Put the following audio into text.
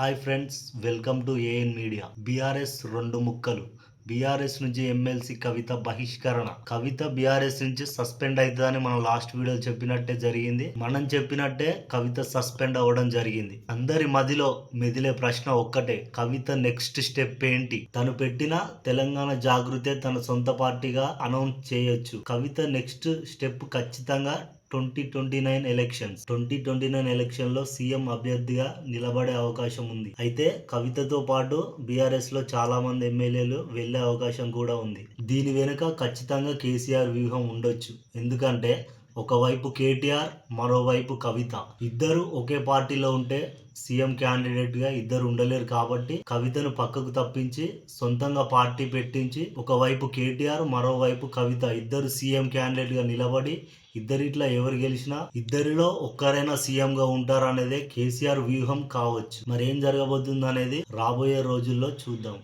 Hi friends welcome to AN media. BRS రెండు ముక్కలు. BRS నుంచి ఎమ్మెల్సీ కవిత బహిష్కరణ. కవిత బీఆర్ఎస్ నుంచి సస్పెండ్ అవుతుందని మనం లాస్ట్ వీడియో చెప్పినట్టే జరిగింది. మనం చెప్పినట్టే కవిత సస్పెండ్ అవ్వడం జరిగింది. అందరి మదిలో మెదిలే ప్రశ్న ఒక్కటే. కవిత నెక్స్ట్ స్టెప్ ఏంటి? తను పెట్టిన తెలంగాణ జాగృతే తన సొంత పార్టీగా అనౌన్స్ చేయొచ్చు. కవిత నెక్స్ట్ స్టెప్ ఖచ్చితంగా twenty twenty nine elections. Twenty twenty nine ఎలక్షన్లో సీఎం అభ్యర్థిగా నిలబడే అవకాశం ఉంది. అయితే కవితతో పాటు బీఆర్ఎస్లో చాలా మంది ఎమ్మెల్యేలు వెళ్ళే అవకాశం కూడా ఉంది. దీని వెనుక ఖచ్చితంగా కేసీఆర్ వ్యూహం ఉండొచ్చు. ఎందుకంటే ఒకవైపు కేటీఆర్ మరోవైపు కవిత. ఇద్దరు ఒకే పార్టీలో ఉంటే సీఎం క్యాండిడేట్గా ఇద్దరు ఉండలేరు కాబట్టి కవితను పక్కకు తప్పించి సొంతంగా పార్టీ పెట్టించి ఒకవైపు కేటీఆర్ మరోవైపు కవిత. ఇద్దరు సీఎం క్యాండిడేట్గా నిలబడి ఇద్దరిట్లా ఎవరు గెలిచినా ఇద్దరిలో ఒక్కరైనా సీఎం గా ఉంటారు అనేదే కేసీఆర్ వ్యూహం కావచ్చు. మరి ఏం జరగబోతుంది అనేది రాబోయే రోజుల్లో చూద్దాం.